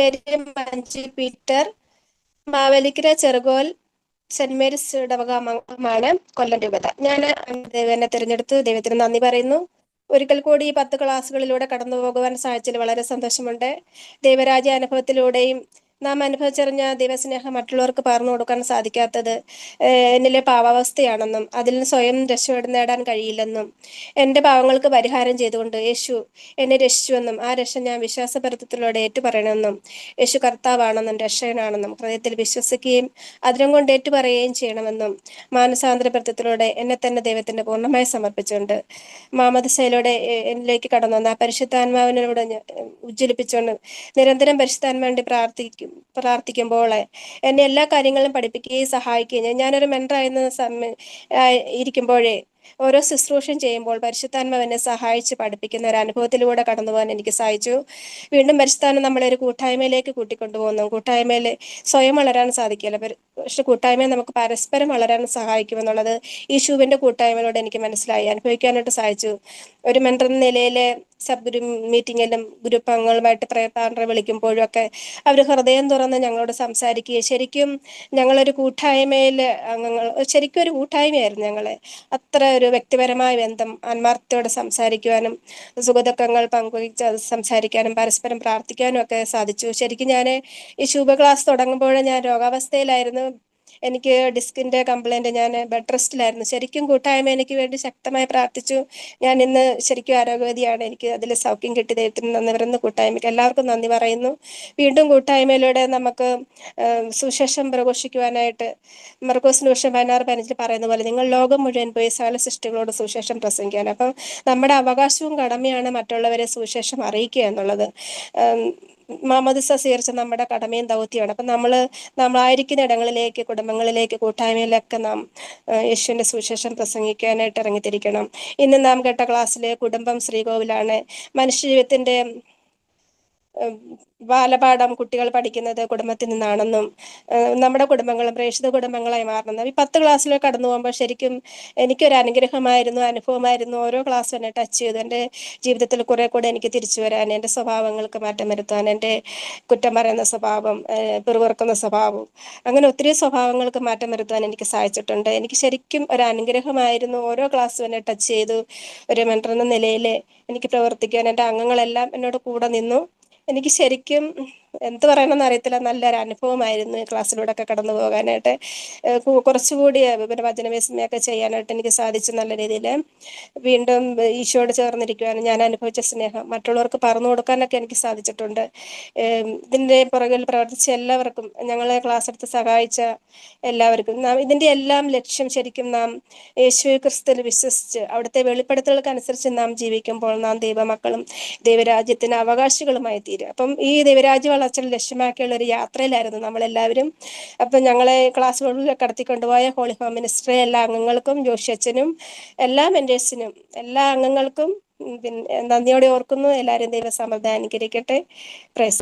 പേര് Manju Peter. Mavelikkara Cherukol saint Mary's ഇടവകമാണ് കൊല്ലം രൂപത. ഞാൻ ദൈവനെ തിരഞ്ഞെടുത്ത് ദൈവത്തിന് നന്ദി പറയുന്നു. ഒരിക്കൽ കൂടി ഈ പത്ത് ക്ലാസ്സുകളിലൂടെ കടന്നു പോകുവാൻ സാധിച്ചതിൽ വളരെ സന്തോഷമുണ്ട്. ദൈവരാജ്യ അനുഭവത്തിലൂടെയും നാം അനുഭവിച്ചറിഞ്ഞ ദൈവസ്നേഹം മറ്റുള്ളവർക്ക് പറഞ്ഞു കൊടുക്കാൻ സാധിക്കാത്തത് എന്നിലെ പാവാവസ്ഥയാണെന്നും അതിൽ സ്വയം രക്ഷപ്പെട് നേടാൻ കഴിയില്ലെന്നും എന്റെ പാവങ്ങൾക്ക് പരിഹാരം ചെയ്തുകൊണ്ട് യേശു എന്നെ രക്ഷിച്ചുവെന്നും ആ രക്ഷ ഞാൻ വിശ്വാസപരത്വത്തിലൂടെ ഏറ്റുപറയണമെന്നും യേശു കർത്താവാണെന്നും രക്ഷകനാണെന്നും ഹൃദയത്തിൽ വിശ്വസിക്കുകയും അതിനും കൊണ്ട് ഏറ്റുപറയുകയും ചെയ്യണമെന്നും മാനസാന്തരപരത്വത്തിലൂടെ എന്നെ തന്നെ ദൈവത്തിന്റെ പൂർണമായി സമർപ്പിച്ചുകൊണ്ട് മാമദസയിലൂടെ എന്നിലേക്ക് കടന്നു വന്ന ആ പരിശുദ്ധാത്മാവിനോട് ഉജ്ജ്വലിപ്പിച്ചുകൊണ്ട് നിരന്തരം പരിശുദ്ധാത്മാവിന്റെ പ്രാർത്ഥിക്കും. പ്രാർത്ഥിക്കുമ്പോൾ എന്നെ എല്ലാ കാര്യങ്ങളും പഠിപ്പിക്കുകയും സഹായിക്കുകയും ഞാനൊരു മെന്ററായിരുന്ന സമയ ഇരിക്കുമ്പോഴേ ഓരോ ശുശ്രൂഷം ചെയ്യുമ്പോൾ പരിശുദ്ധാത്മാവ് എന്നെ സഹായിച്ച് പഠിപ്പിക്കുന്ന ഒരു അനുഭവത്തിലൂടെ കടന്നു പോകാൻ എനിക്ക് സാധിച്ചു. വീണ്ടും പരിശുദ്ധാനം നമ്മളെ ഒരു കൂട്ടായ്മയിലേക്ക് കൂട്ടിക്കൊണ്ടുപോകുന്നു. കൂട്ടായ്മയിൽ സ്വയം വളരാൻ സാധിക്കില്ല പക്ഷെ കൂട്ടായ്മയെ നമുക്ക് പരസ്പരം വളരാൻ സഹായിക്കുമെന്നുള്ളത് ഷൂവിന്റെ കൂട്ടായ്മയിലൂടെ എനിക്ക് മനസ്സിലായി. അനുഭവിക്കാനായിട്ട് സാധിച്ചു. ഒരു മെന്റർ നിലയിൽ സബ് ഗ്രൂപ്പ് മീറ്റിങ്ങിലും ഗ്രൂപ്പ് അംഗങ്ങളുമായിട്ട് പ്രയത്നം വിളിക്കുമ്പോഴും ഒക്കെ അവർ ഹൃദയം തുറന്ന് ഞങ്ങളോട് സംസാരിക്കുകയും ശരിക്കും ഞങ്ങളൊരു കൂട്ടായ്മയിൽ അംഗങ്ങൾ ശരിക്കും ഒരു കൂട്ടായ്മയായിരുന്നു ഞങ്ങളെ. അത്ര ഒരു വ്യക്തിപരമായ ബന്ധം ആത്മാർത്ഥത്തോടെ സംസാരിക്കുവാനും സുഖദുഃഖങ്ങൾ പങ്കുവച്ച് സംസാരിക്കാനും പരസ്പരം പ്രാർത്ഥിക്കാനും ഒക്കെ സാധിച്ചു. ശരിക്കും ഞാൻ ഈ ശുഭ ക്ലാസ് തുടങ്ങുമ്പോൾ ഞാൻ രോഗാവസ്ഥയിലായിരുന്നു. എനിക്ക് ഡിസ്കിന്റെ കംപ്ലൈന്റ് ഞാൻ ബെഡ് റെസ്റ്റിലായിരുന്നു ശരിക്കും കൂട്ടായ്മ എനിക്ക് വേണ്ടി ശക്തമായി പ്രാർത്ഥിച്ചു. ഞാൻ ഇന്ന് ശരിക്കും ആരോഗ്യവതിയാണ്. എനിക്ക് അതിൽ സൗഖ്യം കിട്ടി ദൈവത്തിന് നന്ദി പറയുന്നു. കൂട്ടായ്മയ്ക്ക് എല്ലാവർക്കും നന്ദി പറയുന്നു. വീണ്ടും കൂട്ടായ്മയിലൂടെ നമുക്ക് സുശേഷം പ്രഘോഷിക്കുവാനായിട്ട് മർക്കോസിന് നൂഷം പതിനാറ് പതിനഞ്ചിൽ പറയുന്ന പോലെ നിങ്ങൾ ലോകം മുഴുവൻ പോയി സകല സൃഷ്ടികളോട് സുശേഷം പ്രസംഗിക്കാൻ. അപ്പം നമ്മുടെ അവകാശവും കടമയാണ് മറ്റുള്ളവരെ സുശേഷം അറിയിക്കുക എന്നുള്ളത്. മാമദിസ സസീർച്ച നമ്മുടെ കടമയും ദൗത്യമാണ്. അപ്പം നമ്മൾ നമ്മളായിരിക്കുന്ന ഇടങ്ങളിലേക്ക് കുടുംബങ്ങളിലേക്ക് കൂട്ടായ്മയിലൊക്കെ നാം യേശുവിന്റെ സുവിശേഷം പ്രസംഗിക്കാനായിട്ട് ഇറങ്ങിത്തിരിക്കണം. ഇന്ന് നാം കേട്ട ക്ലാസ്സിലെ കുടുംബം ശ്രീകോവിലാണ്. മനുഷ്യജീവിതത്തിന്റെ ബാലപാഠം കുട്ടികൾ പഠിക്കുന്നത് കുടുംബത്തിൽ നിന്നാണെന്നും നമ്മുടെ കുടുംബങ്ങളും പ്രേക്ഷിത കുടുംബങ്ങളായി മാറണം ഈ പത്ത് ക്ലാസ്സിലേക്ക് കടന്നു പോകുമ്പോൾ ശരിക്കും എനിക്കൊരു അനുഗ്രഹമായിരുന്നു അനുഭവമായിരുന്നു ഓരോ ക്ലാസ്സും എന്നെ ടച്ച് ചെയ്തു. എന്റെ ജീവിതത്തിൽ കുറെ കൂടെ എനിക്ക് തിരിച്ചു വരാൻ എന്റെ സ്വഭാവങ്ങൾക്ക് മാറ്റം വരുത്താൻ എന്റെ കുറ്റം പറയുന്ന സ്വഭാവം പിറുവർക്കുന്ന സ്വഭാവം അങ്ങനെ ഒത്തിരി സ്വഭാവങ്ങൾക്ക് മാറ്റം വരുത്താൻ എനിക്ക് സാധിച്ചിട്ടുണ്ട്. എനിക്ക് ശരിക്കും ഒരു അനുഗ്രഹമായിരുന്നു ഓരോ ക്ലാസ്സും എന്നെ ടച്ച് ചെയ്തു. ഒരു മെന്റർ എന്ന നിലയിൽ എനിക്ക് പ്രവർത്തിക്കാൻ എന്റെ അംഗങ്ങളെല്ലാം എന്നോട് കൂടെ നിന്നു. എനിക്ക് ശരിക്കും എന്ത് പറയണമെന്ന് അറിയത്തില്ല. നല്ലൊരു അനുഭവമായിരുന്നു ക്ലാസ്സിലൂടെ ഒക്കെ കടന്നു പോകാനായിട്ട്. കുറച്ചുകൂടി പിന്നെ വചനവിസ്മയൊക്കെ ചെയ്യാനായിട്ട് എനിക്ക് സാധിച്ചു നല്ല രീതിയിൽ. വീണ്ടും ഈശോയോട് ചേർന്നിരിക്കുവാനും ഞാൻ അനുഭവിച്ച സ്നേഹം മറ്റുള്ളവർക്ക് പറഞ്ഞു കൊടുക്കാനൊക്കെ എനിക്ക് സാധിച്ചിട്ടുണ്ട്. ഇതിന്റെ പുറകിൽ പ്രവർത്തിച്ച എല്ലാവർക്കും ഞങ്ങളെ ക്ലാസ് എടുത്ത് സഹായിച്ച എല്ലാവർക്കും നാം ഇതിന്റെ എല്ലാം ലക്ഷ്യം ശരിക്കും നാം യേശു ക്രിസ്തുവിൽ വിശ്വസിച്ച് അവിടുത്തെ വെളിപ്പെടുത്തലുകൾക്കനുസരിച്ച് നാം ജീവിക്കുമ്പോൾ നാം ദൈവമക്കളും ദൈവരാജ്യത്തിന് അവകാശികളുമായി തീരും അപ്പം ഈ ദൈവരാജ്യ വളർച്ച ലക്ഷ്യമാക്കിയുള്ള ഒരു യാത്രയിലായിരുന്നു നമ്മളെല്ലാവരും. അപ്പം ഞങ്ങളെ ക്ലാസ്സുകളിൽ കടത്തിക്കൊണ്ടുപോയ ഹോളി ഹോം മിനിസ്ട്രി എല്ലാ അംഗങ്ങൾക്കും ജോഷി അച്ഛനും എല്ലാ മെന്റേഴ്സിനും എല്ലാ അംഗങ്ങൾക്കും പിന്നെ നന്ദിയോടെ ഓർക്കുന്നു. എല്ലാവരും ദൈവസമൃദ്ധ അനുകരിക്കട്ടെ പ്രൈസ്